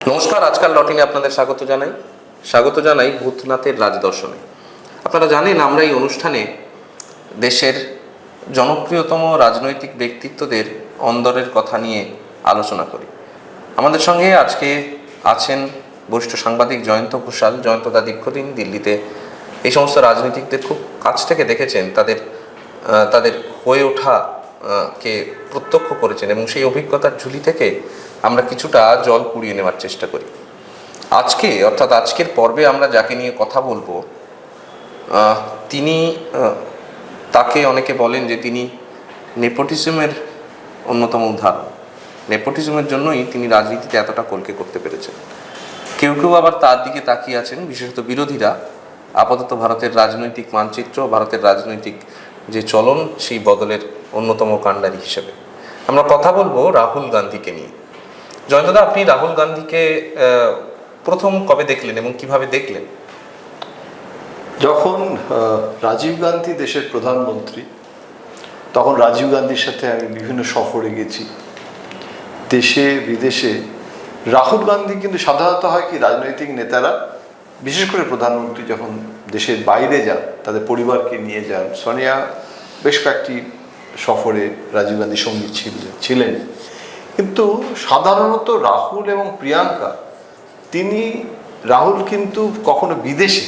নমস্কার, আজকাল লটিনে আপনাদের স্বাগত জানাই। স্বাগত জানাই ভূতনাথের রাজদর্শনে। আপনারা জানেন, আমরা এই অনুষ্ঠানে দেশের জনপ্রিয়তম রাজনৈতিক ব্যক্তিত্বদের অন্দরের কথা নিয়ে আলোচনা করি। আমাদের সঙ্গে আজকে আছেন বরিষ্ঠ সাংবাদিক জয়ন্ত ঘোষাল। জয়ন্তদা দীর্ঘদিন দিল্লিতে এই সমস্ত রাজনীতিকদের খুব কাছ থেকে দেখেছেন। তাদের তাদের হয়ে ওঠা কে প্রত্যক্ষ করেছেন এবং সেই অভিজ্ঞতার ঝুলি থেকে আমরা কিছুটা জল কুড়িয়ে নেওয়ার চেষ্টা করি। আজকে, অর্থাৎ আজকের পর্বে আমরা যাকে নিয়ে কথা বলব তিনি তাকে অনেকে বলেন যে তিনি নেপোটিজমের অন্যতম উদাহরণ। নেপোটিজমের জন্যই তিনি রাজনীতিতে এতটা কলকে করতে পেরেছেন। কেউ কেউ আবার তার দিকে তাকিয়ে আছেন, বিশেষত বিরোধীরা। আপাতত ভারতের রাজনৈতিক মানচিত্র, ভারতের রাজনৈতিক যে চলন, সেই বদলের অন্যতম কাণ্ডারি হিসেবে। আমরা কথা বলব রাহুল গান্ধীকে নিয়ে। জয়ন্তদা, আপনি রাহুল গান্ধীকে প্রথম কবে দেখলেন এবং কীভাবে দেখলেন? যখন রাজীব গান্ধী দেশের প্রধানমন্ত্রী, তখন রাজীব গান্ধীর সাথে আমি বিভিন্ন সফরে গেছি। দেশে, বিদেশে। রাহুল গান্ধী কিন্তু সাধারণত হয় কি, রাজনৈতিক নেতারা, বিশেষ করে প্রধানমন্ত্রী যখন দেশের বাইরে যান, তাদের পরিবারকে নিয়ে যান, সোনিয়া বেশ কয়েকটি সফরে রাজীব গান্ধী সঙ্গী ছিলেন ছিলেন। কিন্তু সাধারণত রাহুল এবং প্রিয়াঙ্কা, তিনি রাহুল কিন্তু কখনো বিদেশে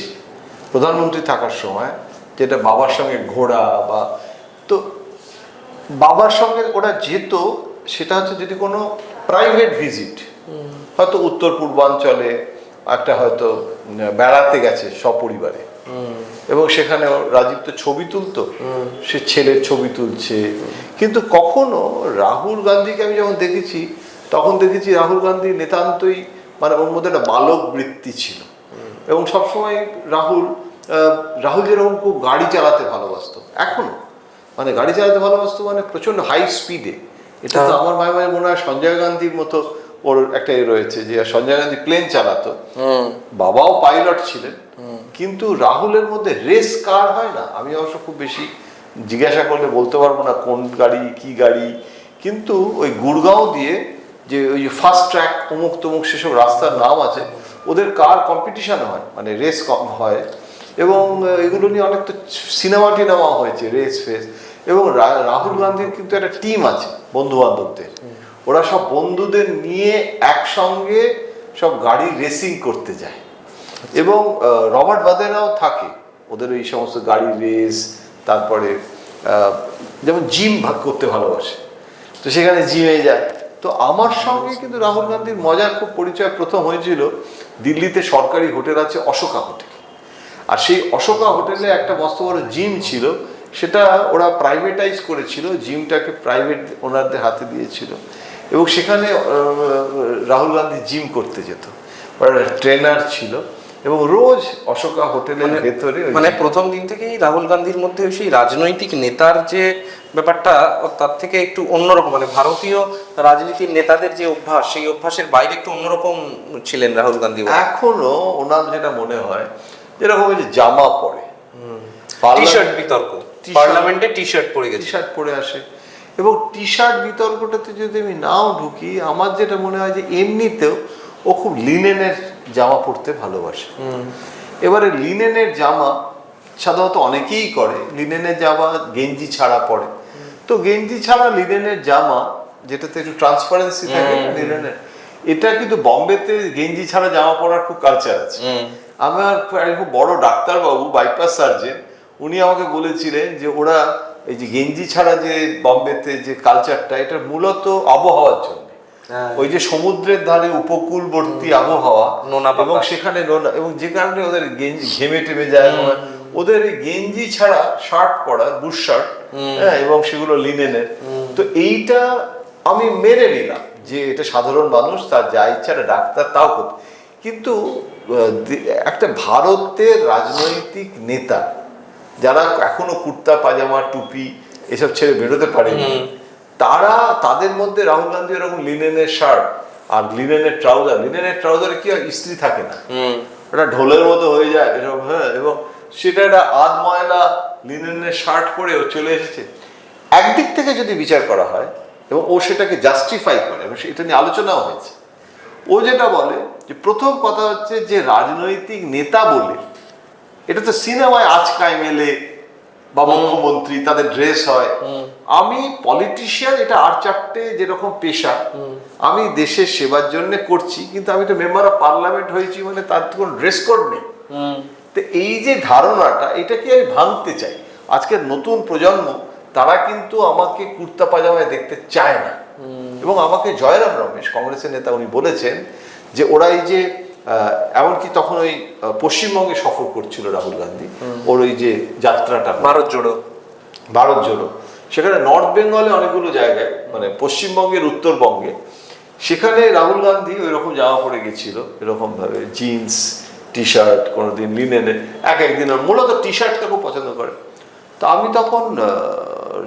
প্রধানমন্ত্রী থাকার সময়, যেটা বাবার সঙ্গে ঘোরা বা, তো বাবার সঙ্গে ওরা যেত, সেটা হচ্ছে যদি কোনো প্রাইভেট ভিজিট হয়তো উত্তর পূর্বাঞ্চলে, একটা হয়তো বেড়াতে গেছে সপরিবারে। এবং সেখানে রাজীব তো ছবি তুলতো। সে ছেলের ছবি তুলছে। কিন্তু কখনো রাহুল গান্ধীকে আমি যখন দেখেছি তখন দেখেছি রাহুল গান্ধী নিতান্তই মানে ওর মধ্যে একটা বালক বৃত্তি ছিল। এবং সবসময় রাহুল রাহুল যেরকম খুব গাড়ি চালাতে ভালোবাসতো। এখনও। মানে গাড়ি চালাতে ভালোবাসতো মানে প্রচণ্ড হাই স্পিডে এটা তো আমার মায়ের মায়ের মনে হয় সঞ্জয় গান্ধীর মতো ওর একটা এ রয়েছে যে সঞ্জয় গান্ধী প্লেন চালাতো। বাবাও পাইলট ছিলেন। কিন্তু রাহুলের মধ্যে রেস কার হয় না? আমি অবশ্য খুব বেশি জিজ্ঞাসা করলে বলতে পারব না কোন গাড়ি কি গাড়ি। কিন্তু ওই গুড়গাঁও দিয়ে যে ওই ফার্স্ট ট্র্যাক অমুক তমুক সেসব রাস্তার নাম আছে ওদের কার কম্পিটিশান হয় মানে রেস কম হয়। এবং এগুলো নিয়ে অনেক তো সিনেমা টিনেমা হয়েছে রেস ফেস এবং রাহুল গান্ধীর কিন্তু একটা টিম আছে বন্ধু বান্ধবদের ওরা সব বন্ধুদের নিয়ে একসঙ্গে সব গাড়ি রেসিং করতে যায়। এবং রবার্ট বাদেরাও থাকে। ওদের এই সমস্ত গাড়ি রেস তারপরে যেমন জিম ভাগ করতে ভালোবাসে। তো সেখানে জিমে যায়। তো আমার সঙ্গে কিন্তু রাহুল গান্ধীর মজার খুব পরিচয় প্রথম হয়েছিল দিল্লিতে সরকারি হোটেল আছে অশোকা হোটেল। আর সেই অশোকা হোটেলে একটা মস্ত বড় জিম ছিল। সেটা ওরা প্রাইভেটাইজ করেছিল। জিমটাকে প্রাইভেট ওনারদের হাতে দিয়েছিল। এবং সেখানে রাহুল গান্ধী জিম করতে যেত। ট্রেনার ছিল। এবং রোজ অশোকা হোটেলের ভেতরে মানে প্রথম দিন থেকেই রাহুল গান্ধীর মধ্যে সেই রাজনৈতিক নেতার যে ব্যাপারটা তার থেকে একটু অন্যরকম মানে ভারতীয় রাজনীতির নেতাদের যে অভ্যাস সেই অভ্যাসের বাইরে একটু অন্যরকম ছিলেন রাহুল গান্ধী এখনও ওনার যেটা মনে হয় যেরকম যে জামা পরে। টি শার্ট বিতর্ক। পার্লামেন্টে টি শার্ট পরে টি শার্ট পরে আসে। এবং টি শার্ট বিতর্কটাতে যদি আমি নাও ঢুকি আমার যেটা মনে হয় যে এমনিতেও ও খুব লিনেনের জামা পরতে ভালোবাসে। এবারে লিনেনের জামা সাধারণত অনেকেই করে লিনেনের জামা গেঞ্জি ছাড়া পরে। তো গেঞ্জি ছাড়া লিনেনের জামা যেটাতে একটু ট্রান্সপারেন্সি থাকে লিনেনের এটা কিন্তু বম্বেতে গেঞ্জি ছাড়া জামা পরার খুব কালচার আছে। আমার খুব বড় ডাক্তারবাবু বাইপাস সার্জেন উনি আমাকে বলেছিলেন যে ওরা এই যে গেঞ্জি ছাড়া যে বম্বেতে যে কালচারটা এটা মূলত আবহাওয়ার জন্য। হ্যাঁ। ওই যে সমুদ্রের ধারে উপকূলবর্তী আবহাওয়া নোনা এবং সেখানে নোনা এবং যে কারণে ওদের গেঞ্জি ঘেমে টেমে যায় ওদের গেঞ্জি ছাড়া শার্ট পরা বুশ শার্ট হ্যাঁ এবং সেগুলো লিনেনের। তো এইটা আমি মেনে নিলাম যে এটা সাধারণ মানুষ তার যা ইচ্ছা ডাক্তার তাও করতে। কিন্তু একটা ভারতের রাজনৈতিক নেতা যারা এখনও কুর্তা পাজামা টুপি এসব ছেড়ে বেরোতে পারেনি তারা তাদের মধ্যে রাহুল গান্ধী এরকম লিনেনের শার্ট আর লিনেনের ট্রাউজার লিনেনের ট্রাউজারে কি ইস্ত্রি থাকে না। ওটা ঢোলের মতো হয়ে যায় এরকম হ্যাঁ এবং সেটা একটা আধ ময়লা লিনেনের শার্ট পরে ও চলে এসেছে। একদিক থেকে যদি বিচার করা হয় এবং ও সেটাকে জাস্টিফাই করে এবং এটা নিয়ে আলোচনাও হয়েছে। ও যেটা বলে যে প্রথম কথা হচ্ছে যে রাজনৈতিক নেতা বলে এটা তো সিনেমায় আজকাই মেলে বা মুখ্যমন্ত্রী তাদের ড্রেস হয়। আমি পলিটিশিয়ান এটা আর চারটে যেরকম পেশা আমি দেশের সেবার জন্য করছি কিন্তু আমি তো মেম্বার অফ পার্লামেন্ট হয়েছি মানে তার তো কোনো ড্রেস কোড নেই। তো এই যে ধারণাটা এটাকে আমি ভাঙতে চাই? আজকের নতুন প্রজন্ম তারা কিন্তু আমাকে কুর্তা পাজামায় দেখতে চায় না। এবং আমাকে জয়রাম রমেশ কংগ্রেসের নেতা উনি বলেছেন যে ওরা এই যে এমনকি তখন ওই পশ্চিমবঙ্গে সফর করছিল রাহুল গান্ধী। ওর ওই যে যাত্রাটা। ভারত জোড়ো। ভারত জোড়ো। সেখানে নর্থ বেঙ্গলে অনেকগুলো জায়গায় মানে পশ্চিমবঙ্গের উত্তরবঙ্গে সেখানে রাহুল গান্ধী ওই রকম জামা পরে গেছিল এরকম ভাবে জিন্স টি শার্ট কোনোদিন লিনেনের এক একদিন মূলত টি শার্টটা খুব পছন্দ করে। তো আমি তখন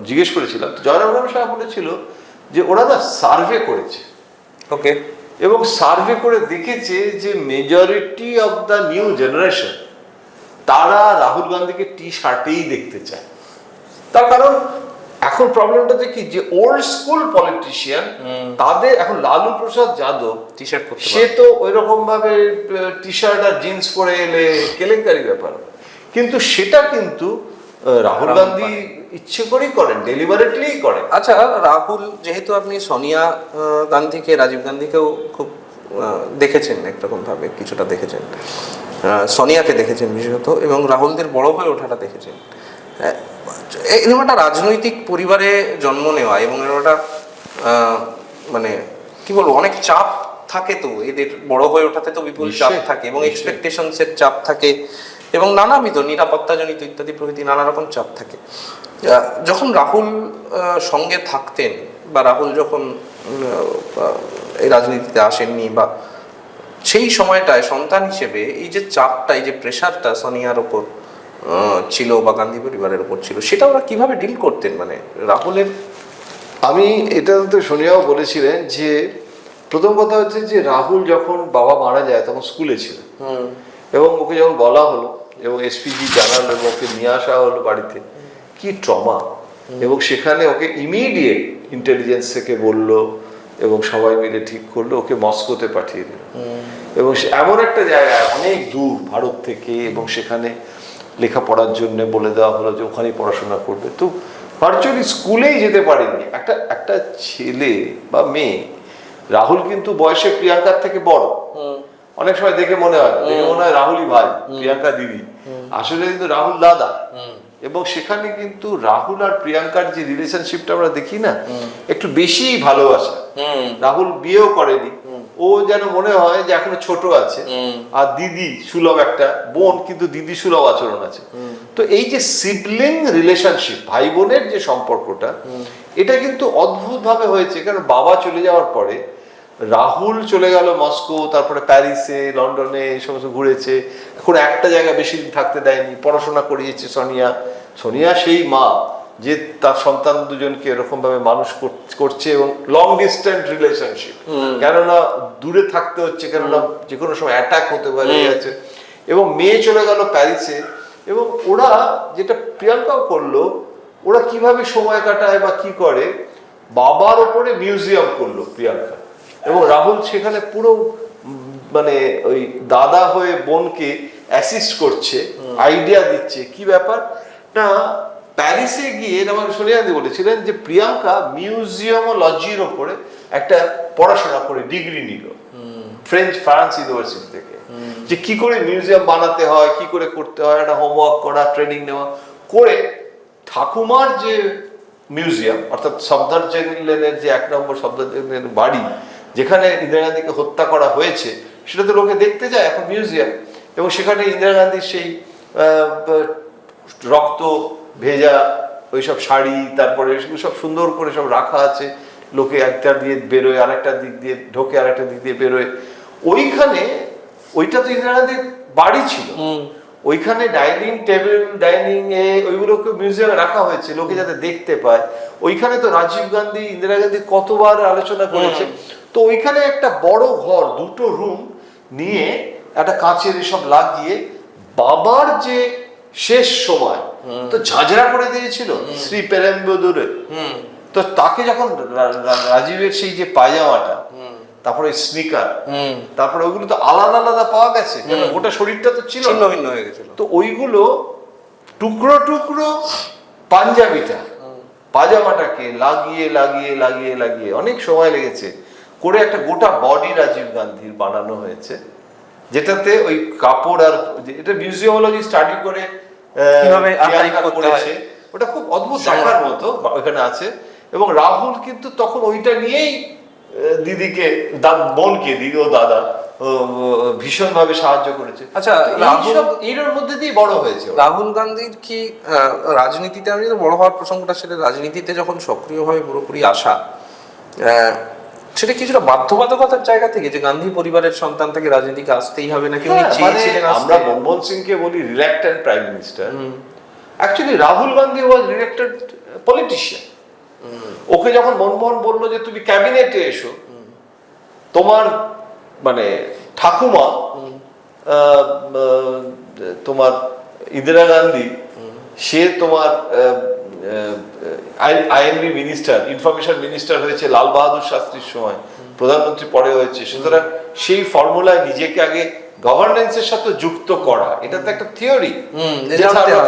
জিজ্ঞেস করেছিলাম জয়রাম সাহেব বলেছিল যে ওরা না সার্ভে করেছে। ওকে এবং সার্ভে করে দেখেছে যে majority of the new generation তারা রাহুল গান্ধীকে টি শার্টেই দেখতে চায়। তার কারণ এখন প্রবলেমটা দেখি যে ওল্ড স্কুল পলিটিশিয়ান তাদের এখন লালু প্রসাদ যাদব টি শার্ট সে তো ওই রকম ভাবে টি শার্ট আর জিন্স পরে এলে কেলেঙ্কারি ব্যাপার। কিন্তু সেটা কিন্তু রাহুল গান্ধী ইচ্ছে করেই করেন ডেলিভারেটলি করেন। আচ্ছা রাহুল যেহেতু আপনি সোনিয়া গান্ধীকে রাজীব গান্ধীকেও খুব দেখেছেন একরকম ভাবে কিছুটা দেখেছেন সোনিয়াকে দেখেছেন বিশেষত এবং রাহুলদের বড় হয়ে ওঠাটা দেখেছেন। এরকম একটা রাজনৈতিক পরিবারে জন্ম নেওয়া এবং এরকম একটা মানে কি বলব অনেক চাপ থাকে তো এদের বড় হয়ে ওঠাতে তো বিপুল চাপ থাকে এবং। এক্সপেকটেশনসের চাপ থাকে। এবং নানাবিধ নিরাপত্তাজনিত ইত্যাদি প্রভৃতি নানা রকম চাপ থাকে। যখন রাহুল সঙ্গে থাকতেন বা রাহুল যখন এই রাজনীতিতে আসেননি বা সেই সময়টায় সন্তান হিসেবে এই যে চাপটা এই যে প্রেশারটা সোনিয়ার ওপর ছিল বা গান্ধী পরিবারের ওপর ছিল সেটা ওরা কীভাবে ডিল করতেন? মানে রাহুলের আমি এটা তো সোনিয়াও বলেছিলেন যে প্রথম কথা হচ্ছে যে রাহুল যখন বাবা মারা যায় তখন স্কুলে ছিল। এবং ওকে যখন বলা হলো এবং এসপিজি জানালো এবং ওকে নিয়ে আসা হলো বাড়িতে কি ট্রমা। এবং সেখানে ওকে ইমিডিয়েট ইন্টেলিজেন্স থেকে বলল এবং সবাই মিলে ঠিক করল ওকে মস্কোতে পাঠিয়ে দিল। এবং এমন একটা জায়গায় অনেক দূর ভারত থেকে এবং সেখানে লেখাপড়ার জন্য বলে দেওয়া হলো যে ওখানেই পড়াশোনা করবে। তো ভার্চুয়ালি স্কুলেই যেতে পারেনি। একটা একটা ছেলে বা মেয়ে রাহুল কিন্তু বয়সে প্রিয়াঙ্কার থেকে বড়। অনেক সময় দেখে মনে হয় দেখে মনে হয় রাহুলই ভাই প্রিয়াঙ্কা দিদি। আসলে কিন্তু রাহুল দাদা। এবং সেখানে কিন্তু রাহুল আর প্রিয়াঙ্কার যে রিলেশনশিপটা আমরা দেখি না একটু বেশি ভালোবাসা। রাহুল বিয়েও করেনি। ও যেন মনে হয় যে এখনও ছোট আছে। আর দিদি সুলভ একটা বোন কিন্তু দিদি সুলভ আচরণ আছে। তো এই যে সিবলিং রিলেশনশিপ ভাই বোনের যে সম্পর্কটা এটা কিন্তু অদ্ভুত ভাবে হয়েছে। কারণ বাবা চলে যাওয়ার পরে রাহুল চলে গেল মস্কো তারপরে প্যারিসে লন্ডনে এই সমস্ত ঘুরেছে। এখন একটা জায়গায় বেশি দিন থাকতে দেয়নি পড়াশোনা করিয়েছে সোনিয়া। সোনিয়া সেই মা যে তার সন্তান দুজনকে এরকম ভাবে মানুষ করছে এবং লং ডিস্টেন্স রিলেশনশিপ কেননা দূরে থাকতে হচ্ছে কেননা যে কোনো সময় অ্যাটাক হতে পারে আছে? এবং মেয়ে চলে গেল প্যারিসে এবং ওরা যেটা প্রিয়াঙ্কাও করল ওরা কীভাবে সময় কাটায় বা কি করে বাবার ওপরে মিউজিয়াম করল প্রিয়াঙ্কা। এবং রাহুল সেখানে পুরো মানে ওই দাদা হয়ে বোনকে অ্যাসিস্ট করছে আইডিয়া দিচ্ছে। কি ব্যাপার? না প্যারিসে গিয়ে আমাকে সোনিয়াদি বলেছিলেন যে প্রিয়াঙ্কা মিউজিয়ামোলজির ওপরে একটা পড়াশোনা করে ডিগ্রি নিল। ফ্রেঞ্চ ফ্রান্স ইউনিভার্সিটি থেকে। যে কি করে মিউজিয়াম বানাতে হয় কি করে করতে হয় একটা হোমওয়ার্ক করা ট্রেনিং নেওয়া করে ঠাকুমার যে মিউজিয়াম অর্থাৎ সফদারজং লেনের যে এক নম্বর সফদারজং লেনের বাড়ি যেখানে ইন্দিরা গান্ধীকে হত্যা করা হয়েছে সেটা তো লোকে দেখতে যায় এখন মিউজিয়াম। এবং সেখানে ইন্দিরা গান্ধীর সেই রক্ত ভেজা ওইসব শাড়ি তারপরে সেগুলো সব সুন্দর করে সব রাখা আছে। লোকে একটা দিয়ে বেরোয় আরেকটা দিক দিয়ে ঢোকে আরেকটা দিক দিয়ে বেরোয়। ওইখানে ওইটা তো ইন্দিরা গান্ধীর বাড়ি ছিল। ওইখানে ডাইনিং টেবিল ডাইনিং এ ওইগুলোকে মিউজিয়ামে রাখা হয়েছে লোকে যাতে দেখতে পায়। ওইখানে তো রাজীব গান্ধী ইন্দিরা গান্ধী কতবার আলোচনা করেছে। তো ওইখানে একটা বড় ঘর দুটো রুম নিয়ে একটা কাঁচের এসব লাগিয়ে বাবার যে শেষ সময় তো ঝাঁঝরা করে দিয়েছিল শ্রী পেরেম্বদুরে তো তাকে যখন রাজীবের সেই যে পায়জামাটা তারপরে স্নিকার তারপরে ওইগুলো তো আলাদা আলাদা পাওয়া গেছে গোটা শরীরটা তো ছিল ভিন্ন হয়ে গেছিল। তো ওইগুলো টুকরো টুকরো পাঞ্জাবিটা পাজামাটাকে লাগিয়ে লাগিয়ে লাগিয়ে লাগিয়ে অনেক সময় লেগেছে। করে একটা গোটা বডি রাজীব গান্ধীর বানানো হয়েছে যেটাতে ওই কাপড় আর এটা মিউজিয়ামোলজি স্টাডি করে কীভাবে করেছে। ওটা খুব অদ্ভুত দেখার মতো ওখানে আছে। এবং রাহুল কিন্তু তখন ওইটা নিয়েই দিদিকে বোনকে দিদি ও দাদা ও, ভীষণভাবে সাহায্য করেছে। আচ্ছা, এই রাহুল- এর মধ্যে দিয়ে বড় হয়েছে রাহুল গান্ধীর কি রাজনীতিতে আমি বড় হওয়ার প্রসঙ্গটা সেটা রাজনীতিতে যখন সক্রিয়ভাবে পুরোপুরি আসা আহ, সেটা কিছুটা বাধ্যবাধকতার জায়গা থেকে যে গান্ধী পরিবারের সন্তান থেকে রাজনীতিকে আসতেই হবে নাকি উনি হ্যাঁ, মানে চেয়েছিলেন আমরা? মনমোহন সিংকে বলি reluctant prime minister actually Rahul Gandhi was reluctant politician okay যখন মনমোহন বলল যে তুমি ক্যাবিনেটে এসো। তোমার মানে ঠাকুমা তোমার ইন্দিরা গান্ধী সে তোমার আইএনবি মিনিস্টার ইনফরমেশন মিনিস্টার হয়েছে লাল বাহাদুর শাস্ত্রীর সময় প্রধানমন্ত্রী পরে হয়েছে। সুতরাং সেই ফর্মুলায় নিজেকে আগে গভর্নেন্সের সাথে যুক্ত করা এটা তো একটা থিওরি।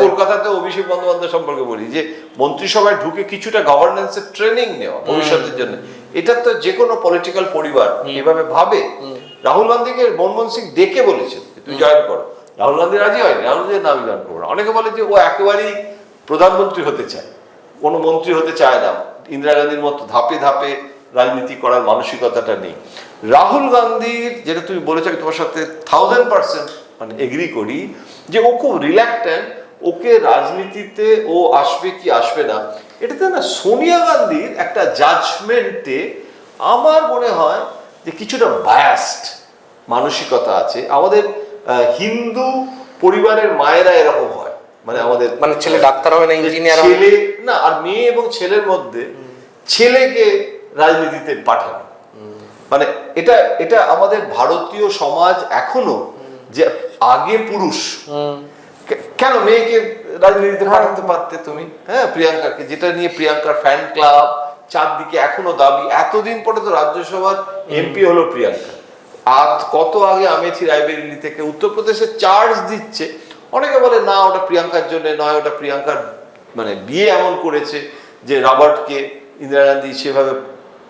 কলকাতাতে অভিষেক বন্দ্যোপাধ্যায় সম্পর্কে বলি যে মন্ত্রিসভায় ঢুকে কিছুটা গভর্নেন্সের ট্রেনিং নেওয়া ভবিষ্যতের জন্য। এটা তো যে কোনো পলিটিক্যাল পরিবার এভাবে ভাবে। রাহুল গান্ধীকে মনমোহন সিং ডেকে বলেছেন তুই জয়েন করো। রাহুল গান্ধী রাজি হয়নি রাহুল গান্ধী না আমি জয়েন করব না। অনেকে বলে যে ও একেবারেই প্রধানমন্ত্রী হতে চায়, কোনো মন্ত্রী হতে চায় না। ইন্দিরা গান্ধীর মতো ধাপে ধাপে রাজনীতি করার মানসিকতাটা নেই। রাহুল গান্ধীর, যেটা তুমি বলেছ তোমার সাথে থাউজেন্ড পার্সেন্ট মানে এগ্রি করি, যে ও খুব রিল্যাক্টেন্ট ওকে রাজনীতিতে ও আসবে কি আসবে না, এটাতে না সোনিয়া গান্ধীর একটা জাজমেন্টে আমার মনে হয় যে কিছুটা বায়াস্ট মানসিকতা আছে। আমাদের হিন্দু পরিবারের মায়েরা এরকম হয়। মানে আমাদের মানে ছেলে ডাক্তার হবে না ইঞ্জিনিয়ার হবে ছেলে না আর মেয়ে এবং ছেলের মধ্যে ছেলেকে রাজনীতিতে পাঠানো। মানে এটা এটা আমাদের ভারতীয় সমাজ এখনও যে আগে পুরুষ। কেন মেয়েকে রাজনীতিতে পাঠাতে পারতে তুমি? হ্যাঁ প্রিয়াঙ্কাকে যেটা নিয়ে প্রিয়াঙ্কার ফ্যান ক্লাব চারদিকে এখনও দাবি। এতদিন পরে তো রাজ্যসভার এমপি হলো প্রিয়াঙ্কা। আর কত আগে আমেথি রায়বেরিলি থেকে উত্তরপ্রদেশে চার্জ দিচ্ছে অনেকে বলে না ওটা প্রিয়াঙ্কার জন্য নয় ওটা প্রিয়াঙ্কার মানে বিয়ে এমন করেছে যে রবার্টকে ইন্দিরা গান্ধী সেভাবে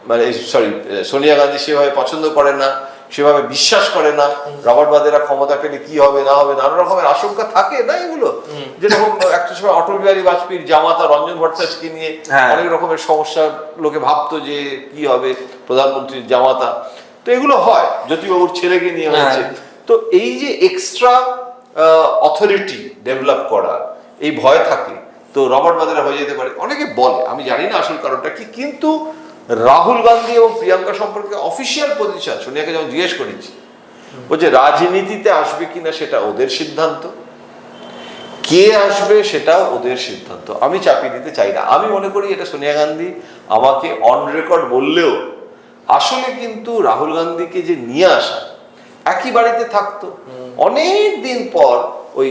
মানে সরি সোনিয়া গান্ধী সেভাবে পছন্দ করে না সেভাবে বিশ্বাস করে না রবার্ট বাদেরা ক্ষমতা পেলে কি হবে না হবে নানা রকমের আশঙ্কা থাকে না এগুলো যেরকম একটা সময় অটল বিহারী বাজপেয়ীর জামাতা রঞ্জন ভট্টাচার্যকে নিয়ে হ্যাঁ। অনেক রকমের সমস্যা লোকে ভাবতো যে কি হবে প্রধানমন্ত্রীর জামাতা তো এগুলো হয় জ্যোতিবাবুর ছেলেকে নিয়ে হয়েছে হ্যাঁ। তো এই যে এক্সট্রা অথরিটি ডেভেলপ করা, এই ভয় থাকে। তো রবার্ট বাদেরা হয়ে যেতে পারে। অনেকে বলে, আমি জানি না আসল কারণটা কি, কিন্তু রাহুল গান্ধী এবং প্রিয়াঙ্কা সম্পর্কে অফিসিয়াল পজিশন সোনিয়াকে যখন জিজ্ঞেস করেছি বলছে রাজনীতিতে আসবে কিনা সেটা ওদের সিদ্ধান্ত। কে আসবে সেটা ওদের সিদ্ধান্ত। আমি চাপিয়ে দিতে চাই না। আমি মনে করি এটা সোনিয়া গান্ধী আমাকে অন রেকর্ড বললেও, আসলে কিন্তু রাহুল গান্ধীকে যে নিয়ে আসা, একই বাড়িতে থাকতো। অনেক দিন পর ওই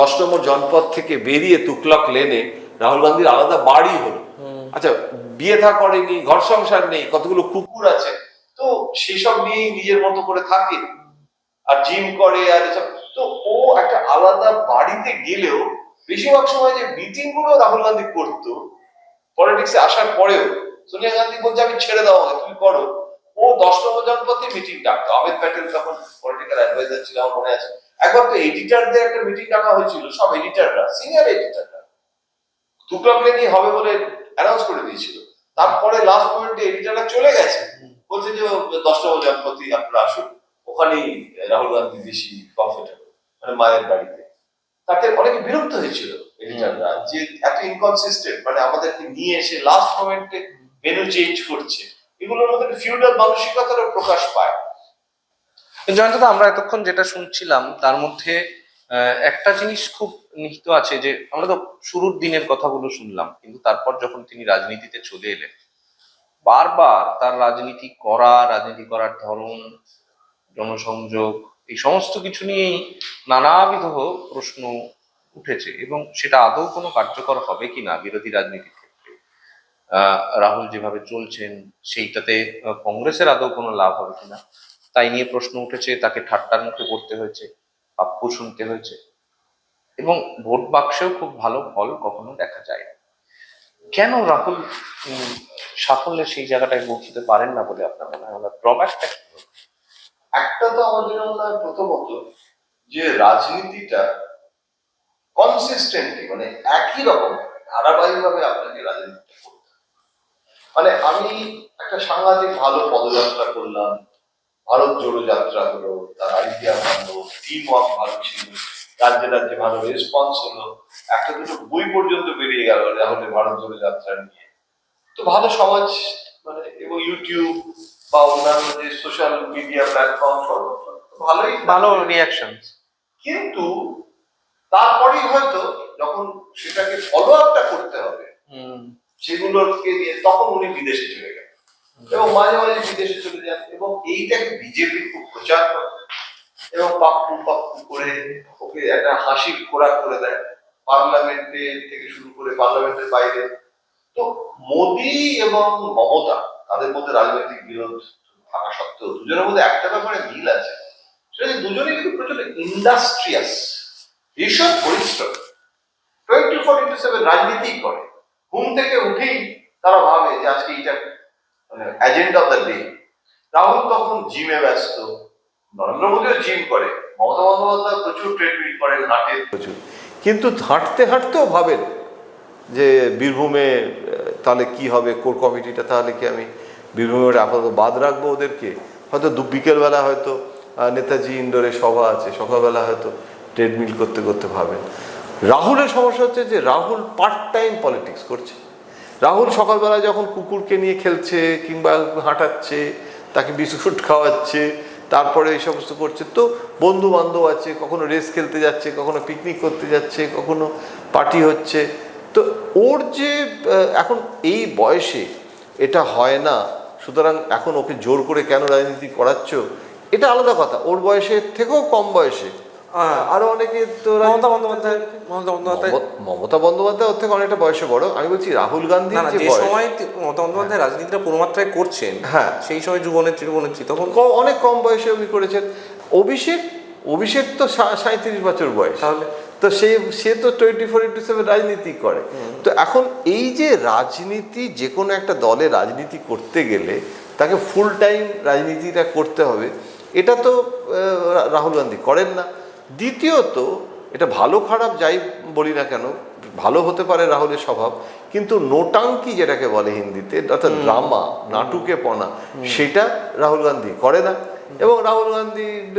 দশ নম্বর জনপদ থেকে বেরিয়ে তুকলক লেনে রাহুল গান্ধীর আলাদা বাড়ি হলো। আচ্ছা বিয়ে থা করেনি ঘর সংসার নেই কতগুলো কুকুর আছে? তো সেসব নিয়েই নিজের মতো করে থাকে। আর জিম করে আর এসব। তো ও একটা আলাদা বাড়িতে গেলেও বেশিরভাগ সময় যে মিটিংগুলো রাহুল গান্ধী করতো পলিটিক্সে আসার পরেও সোনিয়া গান্ধী বলছে আমি ছেড়ে দাও তুমি করো। ও দশ নম্বর জনপথে মিটিং ডাকতো। আহমেদ প্যাটেল তখন পলিটিক্যাল অ্যাডভাইজার ছিল, আমার মনে আছে। একবার তো এডিটারদের একটা মিটিং ডাকা হয়েছিল, সব এডিটাররা সিনিয়র এডিটাররা তুকলামকে নিয়ে হবে বলে অ্যানাউন্স করে দিয়েছিল। তারপরে লাস্ট পয়েন্টে এডিটাররা চলে গেছে। বলছে যে, দশ নম্বর জনপথে আপনারা আসুন। ওখানেই রাহুল গান্ধী বেশি কমফোর্টেবল মানে মায়ের বাড়িতে। তাতে অনেকে বিরক্ত হয়েছিল এডিটাররা যে এত ইনকনসিস্টেন্ট মানে আমাদেরকে নিয়ে এসে লাস্ট মোমেন্টে মেনু চেঞ্জ করছে। এগুলোর মধ্যে ফিউডাল মানসিকতারও প্রকাশ পায়। জয়ন্তদা আমরা এতক্ষণ যেটা শুনছিলাম তার মধ্যে একটা জিনিস খুব নিহিত আছে যে আমরা তো শুরুর দিনের কথাগুলো শুনলাম কিন্তু তারপর যখন তিনি রাজনীতিতে চলে এলেন বারবার তার রাজনীতি করা রাজনীতি করার ধরন জনসংযোগ এই সমস্ত কিছু নিয়েই নানাবিধ প্রশ্ন উঠেছে এবং সেটা আদৌ কোনো কার্যকর হবে কিনা বিরোধী আহ, রাহুল যেভাবে চলছেন, সেইটাতে কংগ্রেসের আদৌ কোনো লাভ হবে কিনা তাই নিয়ে প্রশ্ন উঠেছে, তাকে ঠাট্টার মুখে করতে হয়েছে, পাপ্পু শুনতে হয়েছে এবং ভোট বাক্সেও খুব ভালো ফল কখনো দেখা যায় না কেন রাহুল সাফল্যের সেই জায়গাটায় পৌঁছতে পারেন না বলে আপনার মনে হয় প্রবাসটা? একটা তো আমাদের মনে হয় প্রথমত যে রাজনীতিটা কনসিস্টেন্টলি মানে একই রকম ধারাবাহিকভাবে আপনাকে রাজনীতিটা। মানে আমি একটা সাংঘাতিক ভালো পদযাত্রা করলাম। ভারত জোড়ো যাত্রা হলো তার আইডিয়া ভালো টিম ওয়ার্ক ভালো ছিল রাজ্যে রাজ্যে ভালো রেসপন্স হলো। একটা দুটো বই পর্যন্ত বেরিয়ে গেল রাহুলের ভারত জোড়ো যাত্রা নিয়ে। তো ভালো সমাজ মানে এবং ইউটিউব বা অন্যান্য যে সোশ্যাল মিডিয়া প্ল্যাটফর্ম ভালোই ভালো রিয়াকশন কিন্তু তারপরেই হয়তো যখন সেটাকে ফলো আপটা করতে হবে সেগুলোকে নিয়ে তখন উনি বিদেশে চলে গেলেন। এবং মাঝে মাঝে বিদেশে চলে যান। এবং এইটাকে বিজেপি খুব প্রচার করে। এবং পাপ্পু পাপ্পু করে ওকে একটা হাসির খোরাক করে দেয়। পার্লামেন্টে থেকে শুরু করে পার্লামেন্টের বাইরে। তো মোদি এবং মমতা, তাদের মধ্যে রাজনৈতিক বিরোধ থাকা সত্ত্বেও দুজনের মধ্যে একটা ব্যাপারে মিল আছে। সেটা যে দুজনেই কিন্তু প্রচুর ইন্ডাস্ট্রিয়াস ভীষণ পরিশ্রম। টোয়েন্টি ফোর ইন্টু সেভেন রাজনীতি করে। ঘুম থেকে উঠেই তারা ভাবে যে আজকে এইটা agenda of the day Rahul তখন জিমে ব্যস্ত। নরেন্দ্র মোদীও জিম করে। মমতা বন্দ্যোপাধ্যায় প্রচুর ট্রেডমিল করেন হাঁটে প্রচুর। কিন্তু হাঁটতে হাঁটতেও ভাবেন যে বীরভূমে তাহলে কি হবে? কোর কমিটিটা তাহলে কি আমি বীরভূমে আপাতত বাদ রাখব ওদেরকে? হয়তো দু, বিকেলবেলা হয়তো নেতাজি ইন্ডোরে সভা আছে। সকালবেলা হয়তো ট্রেডমিল করতে করতে ভাবেন। রাহুলের সমস্যা হচ্ছে যে রাহুল পার্ট টাইম পলিটিক্স করছে। রাহুল সকালবেলা যখন কুকুরকে নিয়ে খেলছে কিংবা হাঁটাচ্ছে, তাকে বিস্কুট খাওয়াচ্ছে, তারপরে এই সমস্ত করছে, তো বন্ধু বান্ধব আছে, কখনো রেস খেলতে যাচ্ছে, কখনো পিকনিক করতে যাচ্ছে, কখনো পার্টি হচ্ছে। তো ওর যে এখন এই বয়সে এটা হয় না, সুতরাং এখন ওকে জোর করে কেন রাজনীতি করাচ্ছ, এটা আলাদা কথা। ওর বয়সের থেকেও কম বয়সে আরও অনেকে তো মমতা বন্দ্যোপাধ্যায়। মমতা বন্দ্যোপাধ্যায়। মমতা বন্দ্যোপাধ্যায় ওর থেকে অনেকটা বয়সে বড়। আমি বলছি রাহুল গান্ধী যে সময় মমতা বন্দ্যোপাধ্যায় রাজনীতিটা পুরোমাত্রায় করছেন হ্যাঁ। সেই সময় যুবনেত্রী যুবনেত্রী তখন অনেক কম বয়সে উনি করেছেন। অভিষেক অভিষেক তো সা- সাঁইত্রিশ বছর বয়স। তাহলে? তো সে সে তো টোয়েন্টি ফোর ইন্টু সেভেন রাজনীতি করে। তো এখন এই যে রাজনীতি যে কোনো একটা দলে রাজনীতি করতে গেলে তাকে ফুল টাইম রাজনীতিটা করতে হবে। এটা তো রাহুল গান্ধী করেন না। দ্বিতীয়ত এটা ভালো খারাপ যাই বলি না কেন ভালো হতে পারে রাহুলের স্বভাব কিন্তু নোটাঙ্কি যেটাকে বলে হিন্দিতে অর্থাৎ ড্রামা নাটুকে পনা সেটা রাহুল গান্ধী করে না। এবং রাহুল গান্ধী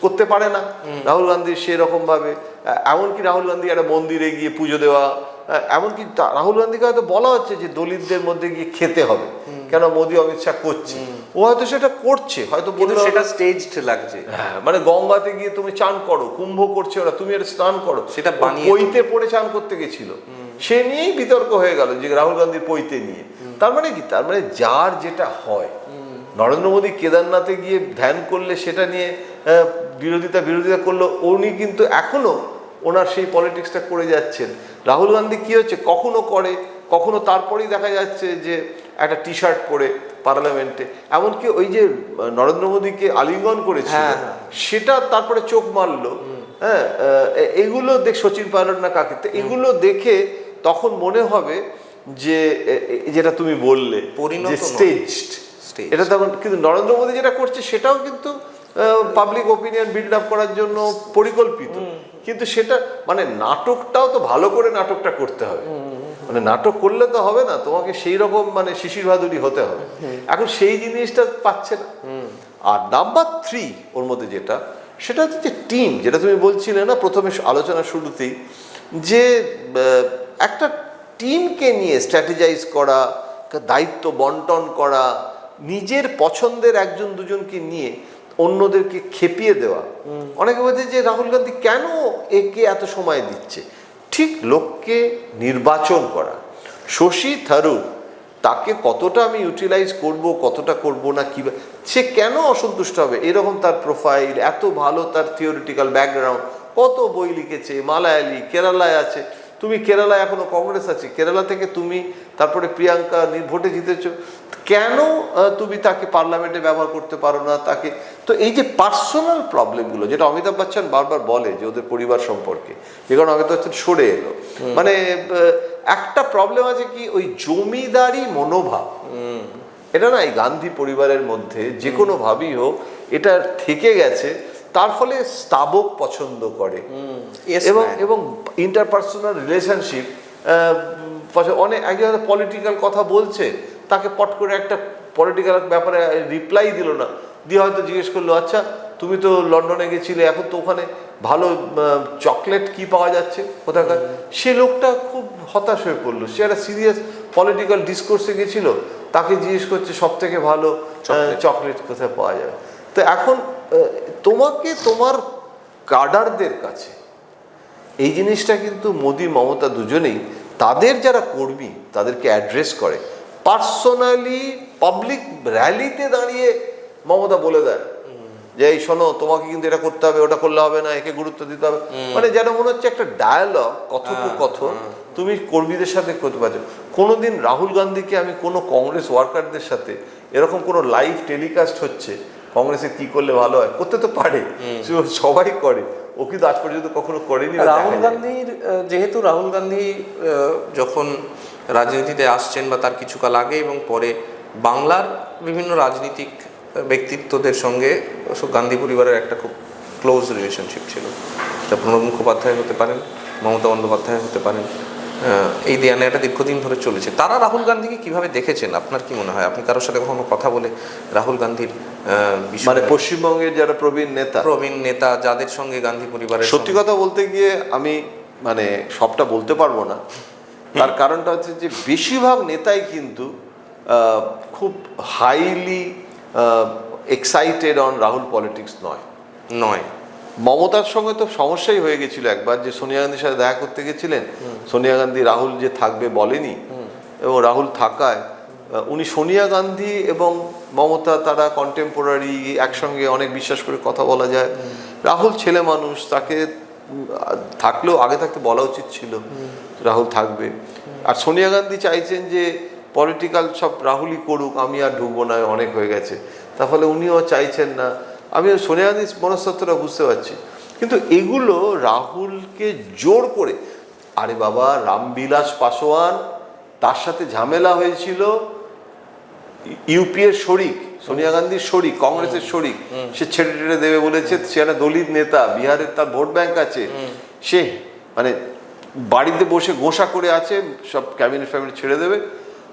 করতে পারে না। রাহুল গান্ধী সেরকম ভাবে এমনকি রাহুল গান্ধী একটা মন্দিরে গিয়ে পুজো দেওয়া এমনকি রাহুল গান্ধীকে হয়তো বলা হচ্ছে যে দলিতদের মধ্যে গিয়ে খেতে হবে। কেন? মোদী অমিত শাহ করছে। ও হয়তো সেটা করছে হয়তো বললো- সেটা স্টেজড লাগছে। হ্যাঁ মানে গঙ্গাতে গিয়ে তুমি চান করো কুম্ভ করছে ওরা তুমি এটা স্নান করো। সেটা বানিয়ে- পইতে পড়ে চান করতে গেছিল। সে নিয়েই বিতর্ক হয়ে গেল যে রাহুল গান্ধীর পইতে নিয়ে। তার মানে কি? তার মানে যার যেটা হয়। নরেন্দ্র মোদী কেদারনাথে গিয়ে ধ্যান করলে সেটা নিয়ে বিরোধিতা বিরোধিতা করল উনি কিন্তু এখনও ওনার সেই পলিটিক্সটা করে যাচ্ছেন। রাহুল গান্ধী কি হচ্ছে? কখনো করে কখনো তারপরেই দেখা যাচ্ছে যে একটা টি শার্ট পরে পার্লামেন্টে। এমনকি ওই যে নরেন্দ্র মোদীকে আলিঙ্গন করেছিল হ্যাঁ, হ্যাঁ। সেটা তারপরে চোখ মারলো। হ্যাঁ এগুলো দেখ সচিন পাইলট না কাকে এগুলো দেখে তখন মনে হবে যে যেটা তুমি বললে। স্টেজড এটা তখন কিন্তু নরেন্দ্র মোদী যেটা করছে সেটাও কিন্তু পাবলিক ওপিনিয়ন বিল্ড আপ করার জন্য পরিকল্পিত। কিন্তু সেটা মানে নাটকটাও তো ভালো করে নাটকটা করতে হবে। মানে নাটক করলে তো হবে না, তোমাকে সেই রকম মানে শিশির ভাদুরী হতে হবে। এখন সেই জিনিসটা পাচ্ছে না। আর নাম্বার থ্রি ওর মধ্যে যেটা, সেটা হচ্ছে টিম যেটা তুমি বলছিলে না প্রথমে আলোচনা শুরুতেই, যে একটা টিমকে নিয়ে স্ট্র্যাটেজাইজ করা দায়িত্ব বন্টন করা, নিজের পছন্দের একজন দুজনকে নিয়ে অন্যদেরকে খেপিয়ে দেওয়া। অনেকে বলছে যে রাহুল গান্ধী কেন একে এত সময় দিচ্ছে? ঠিক লোককে নির্বাচন করা। শশী থারুর, তাকে কতটা আমি ইউটিলাইজ করব, কতটা করব না কি সে কেন অসন্তুষ্ট হবে? এরকম তার প্রোফাইল এত ভালো তার থিওরিটিক্যাল ব্যাকগ্রাউন্ড কত বই লিখেছে, মালায়ালি, কেরালায় আছে তুমি কেরালা এখনও কংগ্রেস আছে? কেরালা থেকে তুমি তারপরে প্রিয়াঙ্কা নি- ভোটে জিতেছ। কেন তুমি তাকে পার্লামেন্টে ব্যবহার করতে পারো না তাকে? তো এই যে পার্সোনাল প্রবলেমগুলো যেটা অমিতাভ বচ্চন বারবার বলে যে ওদের পরিবার সম্পর্কে যে কারণে অমিতাভ বচ্চন সরে এলো। মানে একটা প্রবলেম আছে কি ওই জমিদারি মনোভাব। এটা না এই গান্ধী পরিবারের মধ্যে যে কোনো ভাবেই হোক এটা থেকে গেছে। তার ফলে স্তাবক পছন্দ করে। এবং এবং ইন্টারপার্সোনাল রিলেশনশিপ অনেক একজন পলিটিক্যাল কথা বলছে তাকে পট করে একটা পলিটিক্যাল ব্যাপারে রিপ্লাই দিল না। দিয়ে হয়তো জিজ্ঞেস করল আচ্ছা তুমি তো লন্ডনে গেছিলে এখন তো ওখানে ভালো চকলেট কি পাওয়া যাচ্ছে কোথাকার? সে লোকটা খুব হতাশ হয়ে পড়ল। সে একটা সিরিয়াস পলিটিক্যাল ডিসকোর্সে গেছিল তাকে জিজ্ঞেস করছে সব থেকে ভালো চকলেট কোথায় পাওয়া যাবে? তো এখন তোমাকে তোমার কাডারদের কাছে। এই জিনিসটা কিন্তু মোদি মমতা দুজনেই তাদের যারা কর্মী তাদেরকে অ্যাড্রেস করে। পার্সোনালি পাবলিক র্যালিতে দাঁড়িয়ে মমতা বলে দেয়। যে এই শোনো তোমাকে কিন্তু এটা করতে হবে ওটা করলে হবে না একে গুরুত্ব দিতে হবে। মানে যেন মনে হচ্ছে একটা ডায়ালগ কথোপকথন তুমি কর্মীদের সাথে করতে পারছ। কোনোদিন রাহুল গান্ধীকে আমি কোনো কংগ্রেস ওয়ার্কারদের সাথে এরকম কোনো লাইভ টেলিকাস্ট হচ্ছে কংগ্রেসে কি করলে ভালো হয়? করতে তো পারে। সবাই করে। ও কিন্তু আজ পর্যন্ত কখনো করেনি রাহুল গান্ধীর যেহেতু রাহুল গান্ধী যখন রাজনীতিতে আসছেন বা তার কিছুকাল আগে এবং পরে বাংলার বিভিন্ন রাজনীতিক ব্যক্তিত্বদের সঙ্গে গান্ধী পরিবারের একটা খুব ক্লোজ রিলেশনশিপ ছিল। তা প্রণব মুখোপাধ্যায় হতে পারেন মমতা বন্দ্যোপাধ্যায় হতে পারেন এই দেয়ানে একটা দীর্ঘদিন ধরে চলেছে। তারা রাহুল গান্ধীকে কীভাবে দেখেছেন? আপনার কি মনে হয়? আপনি কারোর সাথে কখনো কথা বলে রাহুল গান্ধীর মানে পশ্চিমবঙ্গের যারা প্রবীণ নেতা প্রবীণ নেতা যাদের সঙ্গে গান্ধী পরিবারের সত্যি কথা বলতে গিয়ে আমি মানে সবটা বলতে পারব না। তার কারণটা হচ্ছে যে বেশিরভাগ নেতাই কিন্তু খুব highly excited on Rahul politics নয়। নয়। মমতার সঙ্গে তো সমস্যাই হয়ে গেছিল একবার যে সোনিয়া গান্ধীর সাথে দেখা করতে গেছিলেন। সোনিয়া গান্ধী, রাহুল যে থাকবে বলেনি এবং রাহুল থাকায় উনি সোনিয়া গান্ধী এবং মমতা তারা কন্টেম্পোরারি একসঙ্গে অনেক বিশ্বাস করে কথা বলা যায়। রাহুল ছেলে মানুষ, তাকে থাকলেও, আগে থাকতে বলা উচিত ছিল রাহুল থাকবে। আর সোনিয়া গান্ধী চাইছেন যে পলিটিক্যাল সব রাহুলই করুক, আমি আর ঢুকবো না, অনেক হয়ে গেছে। তার ফলে উনিও চাইছেন না আমি সোনিয়া গান্ধীর মনস্তত্বটা বুঝতে পারছি। কিন্তু এগুলো রাহুলকে জোর করে আরে বাবা রামবিলাস পাসোয়ান তার সাথে ঝামেলা হয়েছিল ইউপি এর শরিক সোনিয়া গান্ধীর শরিক কংগ্রেসের শরিক সে ছেড়ে টেড়ে দেবে বলেছে সে একটা দলিত নেতা বিহারের তার ভোট ব্যাংক আছে সে মানে বাড়িতে বসে গোসা করে আছে সব ক্যাবিনেট ফ্যামিনেট ছেড়ে দেবে।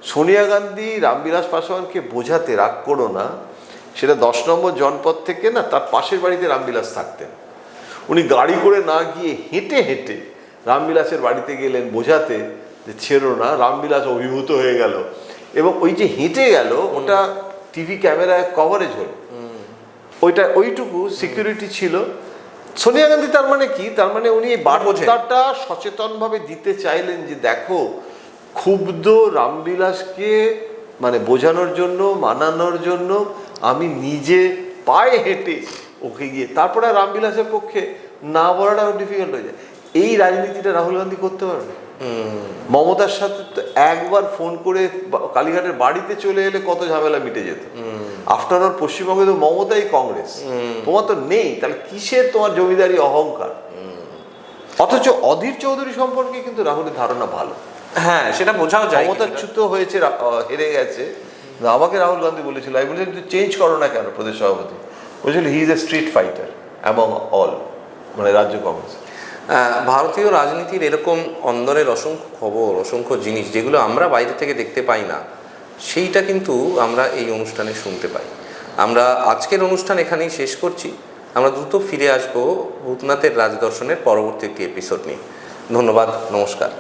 সোনিয়া গান্ধী রামবিলাস পাসওয়ানকে বোঝাতে রাগ করো না সেটা দশ নম্বর জনপদ থেকে না তার পাশের বাড়িতে রামবিলাস থাকতেন। উনি গাড়ি করে না গিয়ে হেঁটে হেঁটে রামবিলাসের বাড়িতে গেলেন বোঝাতে যে ছেড়ো না রামবিলাস অভিভূত হয়ে গেল। এবং ওই যে হেঁটে গেল ওটা টিভি ক্যামেরায় কভারেজ হলো। ওইটা ওইটুকু সিকিউরিটি ছিল। সোনিয়া গান্ধী তার মানে কি? তার মানে উনি এই বার্তাটা সচেতনভাবে দিতে চাইলেন যে দেখো ক্ষুব্ধ রামবিলাসকে মানে বোঝানোর জন্য মানানোর জন্য আমি নিজে পায়ে হেঁটে ওকে গিয়ে তারপরে রামবিলাসের পক্ষে না বলাটাও ডিফিকাল্ট হয়ে যায়। এই রাজনীতিটা রাহুল গান্ধী করতে পারবে? মমতার সাথে তো একবার ফোন করে কালীঘাটের বাড়িতে চলে এলে কত ঝামেলা মিটে যেত। আফটার অল পশ্চিমবঙ্গে তো মমতাই কংগ্রেস। তোমার তো নেই তাহলে কিসের তোমার জমিদারি অহংকার? অথচ অধীর চৌধুরী সম্পর্কে কিন্তু রাহুলের ধারণা ভালো। হ্যাঁ সেটা বোঝাও যায় ক্ষমতাচ্যুত হয়েছে হেরে গেছে। আমাকে রাহুল গান্ধী বলেছিল, আমি বলেছিলাম, তুই চেঞ্জ করো না কেন প্রদেশ সভাপতি? বলেছিল he is a street fighter among all মানে রাজ্য কংগ্রেস। ভারতীয় রাজনীতির এরকম অন্দরের অসংখ্য খবর, অসংখ্য জিনিস, যেগুলো আমরা বাইরে থেকে দেখতে পাই না, সেইটা কিন্তু আমরা এই অনুষ্ঠানে শুনতে পাই। আমরা আজকের অনুষ্ঠান এখানেই শেষ করছি। আমরা দ্রুত ফিরে আসব ভূতনাথের রাজদর্শনের পরবর্তী একটি এপিসোড নিয়ে। ধন্যবাদ, নমস্কার।